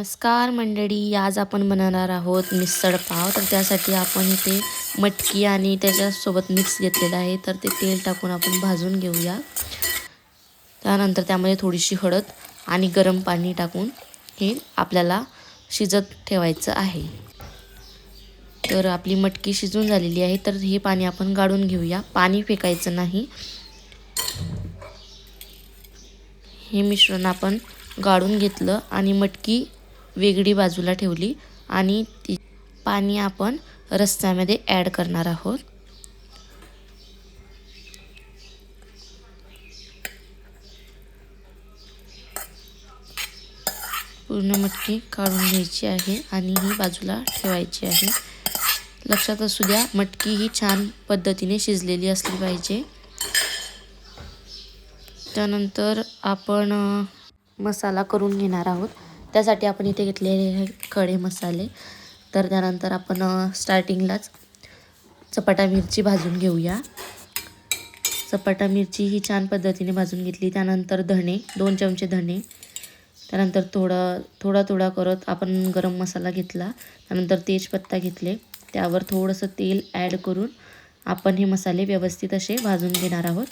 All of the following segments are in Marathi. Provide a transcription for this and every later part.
नमस्कार मंडळी आज आपण बनवणार आहोत मिसळ पाव. तर त्यासाठी आपण इथे मटकी आणि त्याच्यासोबत मिक्स घेतलेलं आहे. तर ते तेल टाकून आपण भाजून घेऊया. त्यानंतर त्यामध्ये थोडीशी हळद आणि गरम पाणी टाकून हे आपल्याला शिजत ठेवायचं आहे. तर आपली मटकी शिजून झालेली आहे. तर हे पाणी आपण गाळून घेऊया. पाणी फेकायचं नाही. हे मिश्रण आपण गाळून घेतलं आणि मटकी वेगळी बाजूला ठेवली आणि ती पाणी आपण रस्त्यामध्ये ॲड करणार आहोत. पूर्ण मटकी काढून घ्यायची आहे आणि ही बाजूला ठेवायची आहे. लक्षात असू द्या मटकी ही छान पद्धतीने शिजलेली असली पाहिजे. त्यानंतर आपण मसाला करून घेणार आहोत. त्यासाठी आपण इथे घेतलेले आहे खडे मसाले. तर त्यानंतर आपण स्टार्टिंगलाच चपाटा मिरची भाजून घेऊया. चपाटा मिरची ही छान पद्धतीने भाजून घेतली. त्यानंतर धणे दोन चमचे धणे. त्यानंतर थोडं थोडा थोडा करत आपण गरम मसाला घेतला. त्यानंतर तेजपत्ता घेतले. त्यावर थोडंसं तेल ॲड करून आपण हे मसाले व्यवस्थित असे भाजून घेणार आहोत.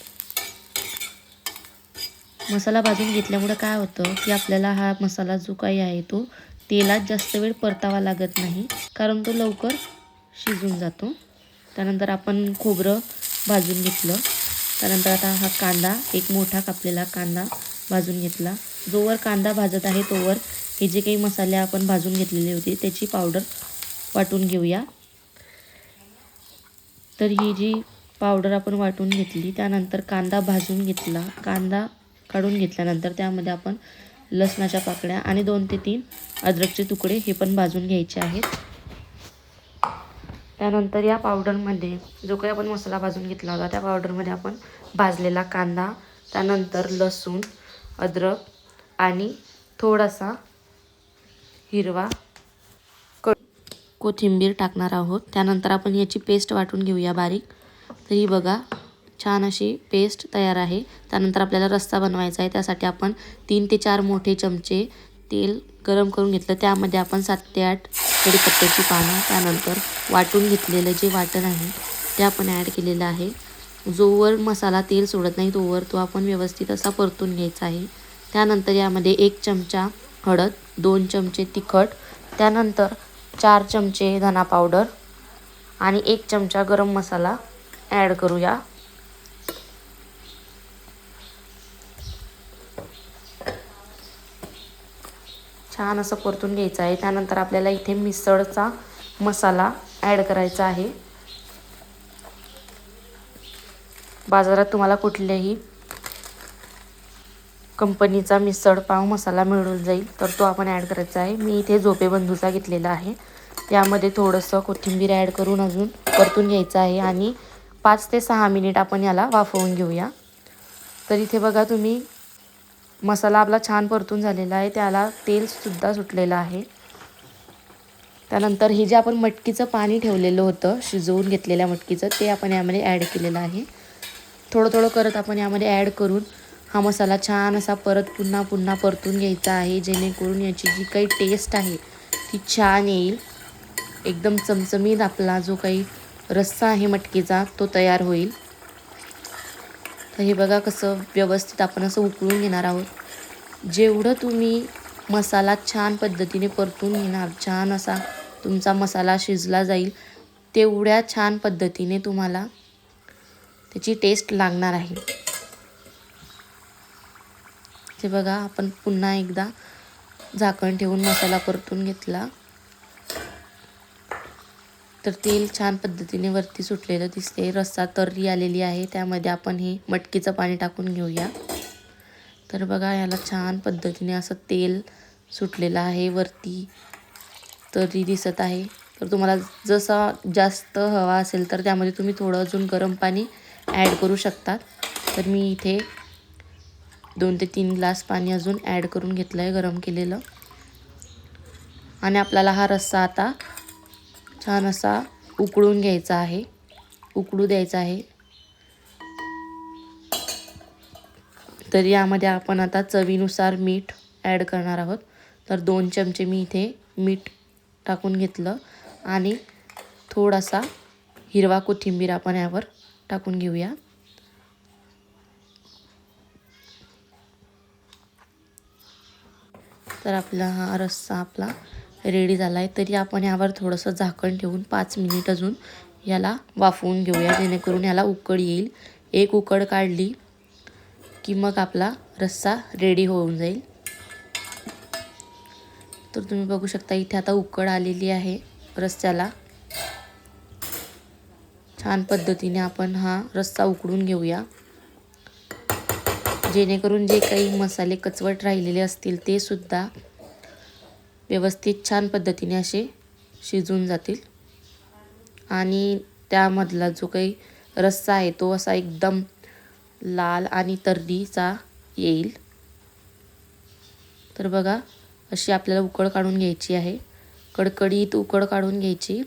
मसाला भाजून घेतल्यामुळं काय होतं की आपल्याला हा मसाला जो काही आहे तो तेलात जास्त वेळ परतावा लागत नाही. कारण तो लवकर शिजून जातो. त्यानंतर आपण खोबरं भाजून घेतलं. त्यानंतर आता हा कांदा एक मोठा कापलेला कांदा भाजून घेतला. जोवर कांदा भाजत आहे तोवर हे जे काही मसाले आपण भाजून घेतलेले होते त्याची पावडर वाटून घेऊया. तर ही जी पावडर आपण वाटून घेतली त्यानंतर कांदा भाजून घेतला. कांदा काढून घेतल्यानंतर त्यामध्ये आपण लसणाच्या पाकळ्या आणि दोन ते तीन अद्रकचे तुकडे हे पण भाजून घ्यायचे आहेत. त्यानंतर या पावडरमध्ये जो काही आपण मसाला भाजून घेतला होता त्या पावडरमध्ये आपण भाजलेला कांदा त्यानंतर लसूण अद्रक आणि थोडासा हिरवा क कोथिंबीर टाकणार आहोत. त्यानंतर आपण याची पेस्ट वाटून घेऊया बारीक. तर ही बघा छान अशी पेस्ट तयार आहे. त्यानंतर आपल्याला रस्सा बनवायचा आहे. त्यासाठी आपण तीन ते चार मोठे चमचे तेल गरम करून घेतलं. त्यामध्ये आपण सात ते आठ कडीपत्त्याची पानं त्यानंतर वाटून घेतलेलं जे वाटण आहे ते आपण ॲड केलेलं आहे. जोवर मसाला तेल सोडत नाही तोवर तो आपण व्यवस्थित असा परतून घ्यायचा आहे. त्यानंतर यामध्ये एक चमचा हळद दोन चमचे तिखट त्यानंतर चार चमचे धना पावडर आणि एक चमचा गरम मसाला ॲड करूया. छान असं परतून घ्यायचं आहे. त्यानंतर आपल्याला इथे मिसळचा मसाला ॲड करायचा आहे. बाजारात तुम्हाला कुठल्याही कंपनीचा मिसळ पाव मसाला मिळून जाईल तर तो आपण ॲड करायचा आहे. मी इथे झोपेबंधूचा घेतलेला आहे. त्यामध्ये थोडंसं कोथिंबीर ॲड करून अजून परतून घ्यायचं आहे आणि पाच ते सहा मिनिट आपण याला वाफवून घेऊया. तर इथे बघा तुम्ही मसाला आपला छान परतून झालेला आहे. त्याला तेलसुद्धा सुटलेलं आहे. त्यानंतर हे जे आपण मटकीचं पाणी ठेवलेलं होतं शिजवून घेतलेल्या मटकीचं ते आपण यामध्ये ॲड केलेलं आहे. थोडं थोडं करत आपण यामध्ये ॲड करून हा मसाला छान असा परत पुन्हा पुन्हा परतून घ्यायचा आहे. जेणेकरून याची जी काही टेस्ट आहे ती छान येईल. एकदम चमचमीत आपला जो काही रस्सा आहे मटकीचा तो तयार होईल. तर हे बघा कसं व्यवस्थित आपण असं उकळून घेणार आहोत. जेवढं तुम्ही मसाला छान पद्धतीने परतून घेणार छान असा तुमचा मसाला शिजला जाईल तेवढ्या छान पद्धतीने तुम्हाला त्याची टेस्ट लागणार आहे. ते बघा आपण पुन्हा एकदा झाकण ठेवून मसाला परतून घेतला. तर तेल छान पद्धतीने वरती सुटलेलं दिसते रस्सा तर्री आलेली आहे. त्यामध्ये आपण हे मटकीचं पाणी टाकून घेऊया. तर बघा याला छान पद्धतीने असं तेल सुटलेलं आहे. वरती तर्री दिसत आहे. तर तुम्हाला जसा जास्त हवा असेल तर त्यामध्ये तुम्ही थोडं अजून गरम पाणी ॲड करू शकतात. तर मी इथे दोन ते तीन ग्लास पाणी अजून ॲड करून घेतलं आहे गरम केलेलं. आणि आपल्याला हा रस्सा आता छान असा उकळून घ्यायचा आहे. उकळू द्यायचा आहे. तर यामध्ये आपण आता चवीनुसार मीठ ॲड करणार आहोत. तर दोन चमचे मी इथे मीठ टाकून घेतलं आणि थोडासा हिरवा कोथिंबीर आपण यावर टाकून घेऊया. तर आपला हा रस्सा आपला रेडी झाला आहे तरी आपण यावर थोडंसं झाकण ठेवून पाच मिनिट अजून याला वाफवून घेऊया जेणेकरून याला उकड येईल. एक उकड काढली की मग आपला रस्सा रेडी होऊन जाईल. तर तुम्ही बघू शकता इथे आता उकड आलेली आहे रस्त्याला छान पद्धतीने आपण हा रस्सा उकडून घेऊया. जेणेकरून जे काही मसाले कचवट राहिलेले असतील ते सुद्धा व्यवस्थित छान पद्धतीने असे शिजून जातील. आणि त्यामधला जो काही रस्सा आहे तो असा एकदम लाल आणि तर्रीचा येईल. तर बघा अशी आपल्याला उकड काढून घ्यायची आहे. कडकडीत उकड काढून घ्यायची.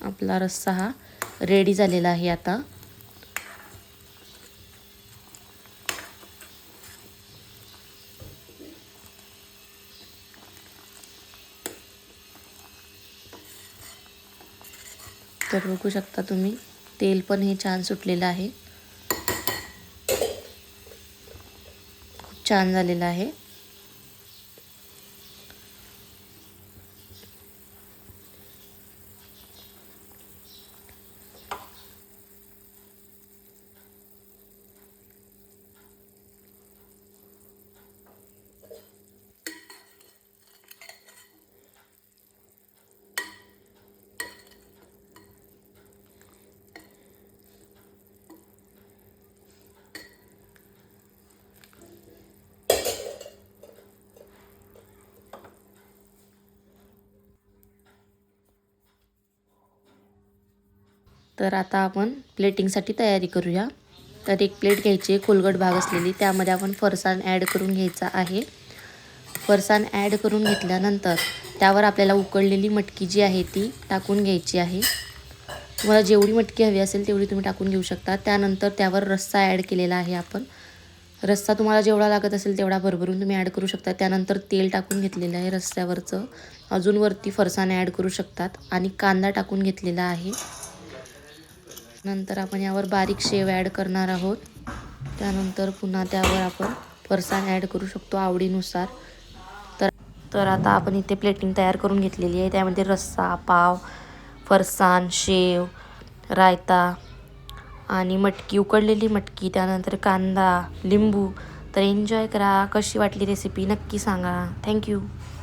आपला रस्सा हा रेडी झालेला आहे आता. तर बघू शकता तुम्ही. तेल पण हे छान सुटलेलं आहे. खूप छान झालेलं आहे. तर आता आपण प्लेटिंगसाठी तयारी करूया. तर एक प्लेट घ्यायची आहे खोलगट भाग असलेली. त्यामध्ये आपण फरसाण ॲड करून घ्यायचा आहे. फरसाण ॲड करून घेतल्यानंतर त्यावर आपल्याला उकळलेली मटकी जी आहे ती टाकून घ्यायची आहे. तुम्हाला जेवढी मटकी हवी असेल तेवढी तुम्ही टाकून घेऊ शकता. त्यानंतर त्यावर रस्सा ॲड केलेला आहे आपण. रस्सा तुम्हाला जेवढा लागत असेल तेवढा भरभरून तुम्ही ॲड करू शकता. त्यानंतर तेल टाकून घेतलेलं आहे रस्स्यावरचं. अजून वरती फरसाण ॲड करू शकतात. आणि कांदा टाकून घेतलेला आहे. नंतर आपण यावर बारीक शेव ॲड करणार आहोत. त्यानंतर पुन्हा त्यावर आपण फरसाण ॲड करू शकतो आवडीनुसार. तर तर आता आपण इथे प्लेटिंग तयार करून घेतलेली आहे. त्यामध्ये रस्सा पाव फरसाण शेव रायता आणि मटकी उकडलेली मटकी त्यानंतर कांदा लिंबू. तर एन्जॉय करा. कशी वाटली रेसिपी नक्की सांगा. थँक्यू